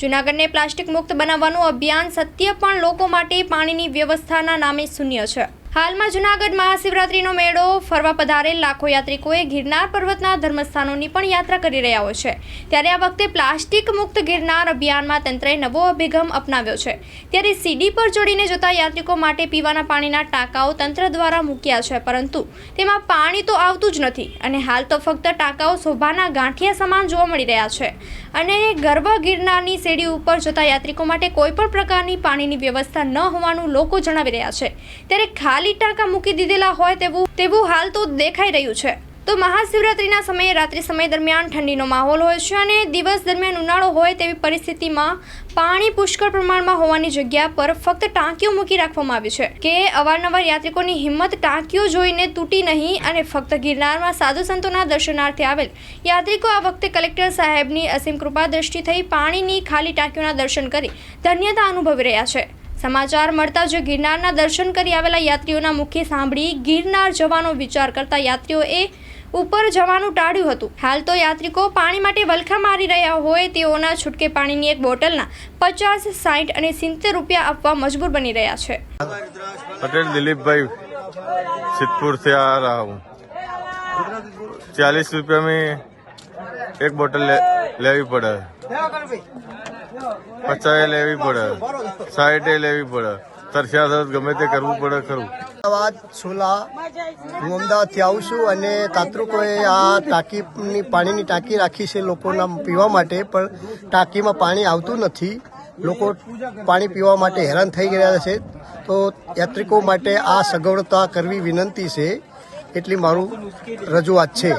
જૂનાગઢને plastic મુક્ત બનાવવાનું અભિયાન સત્ય પણ લોકો માટે પાણીની વ્યવસ્થાના નામે શૂન્ય છે. હાલમાં જૂનાગઢ મહાશિવરાત્રીનો મેળો ફરવા પધારેલ લાખો યાત્રિકોએ ગિરનાર પર્વતના ધર્મસ્થાનોની પણ યાત્રા કરી રહ્યા હોય છે. ત્યારે આ વખતે પ્લાસ્ટિક મુક્ત ગિરનાર અભિયાનમાં તંત્રએ નવો અભિગમ અપનાવ્યો છે. ત્યારે સીડી પર ચડીને જતા યાત્રિકો માટે પીવાના પાણીના ટાંકાઓ તંત્ર દ્વારા મૂક્યા છે, પરંતુ તેમાં પાણી તો આવતું જ નથી અને હાલ તો ફક્ત ટાંકાઓ શોભાના ગાંઠિયા સમાન જોવા મળી રહ્યા છે. અને ગર્ભ ગિરનારની સીડી ઉપર જતા યાત્રિકો માટે કોઈ પણ પ્રકારની પાણીની વ્યવસ્થા ન હોવાનું લોકો જણાવી રહ્યા છે. ત્યારે ખાલી ટાંકા મૂકી દીધેલા હોય તેવું તેવું હાલ તો દેખાઈ રહ્યું છે. તો મહાશિવરાત્રિના સમયે રાત્રિ સમય દરમિયાન ઠંડીનો માહોલ હોય છે અને દિવસ દરમિયાન ઉનાળો હોય તેવી પરિસ્થિતિમાં પાણી પુષ્કળ પ્રમાણમાં હોવાની જગ્યા પર ફક્ત ટાંકીઓ મૂકી રાખવામાં આવી છે કે અવારનવાર યાત્રિકોની હિંમત ટાંકીઓ જોઈને તૂટી નહીં અને ફક્ત ગિરનારમાં સાધુ સંતોના દર્શનાર્થે આવેલ. યાત્રિકો આ વખતે કલેક્ટર સાહેબની અસીમ કૃપા દ્રષ્ટિ થઈ પાણીની ખાલી ટાંકીઓના દર્શન કરી ધન્યતા અનુભવી રહ્યા છે. સમાચાર મળતા જ ગિરનારના દર્શન કરી આવેલા યાત્રીઓના મુખે સાંભળી ગિરનાર જવાનો વિચાર કરતા યાત્રીઓએ ઉપર જવાનું ટાળ્યું હતું. હાલ તો યાત્રિકો પાણી માટે વલખા મારી રહ્યા હોય તેઓના છૂટકે પાણીની એક બોટલના પચાસ સાઠ અને સિત્તેર રૂપિયા આપવા મજબૂર બની રહ્યા છે. પટેલ, દિલીપભાઈ, સિદ્ધપુરથી આ રહા હું. ચાલીસ રૂપિયા મેં એક બોટલ લેવી પડે. પચાવે લેવી પડે સાઈડે લેવી પડે, તરસ્યા ગમે તે કરવું પડે ખરું. અમદાવાદ, છોલા, હું અમદાવાદથી આવું છું અને તાત્રુકોએ આ ટાંકીની પાણીની ટાંકી રાખી છે લોકોના પીવા માટે, પણ ટાંકીમાં પાણી આવતું નથી. લોકો પાણી પીવા માટે હેરાન થઈ ગયા છે. તો યાત્રિકો માટે આ સગવડતા કરવી વિનંતી છે. એટલી મારું રજૂઆત છે.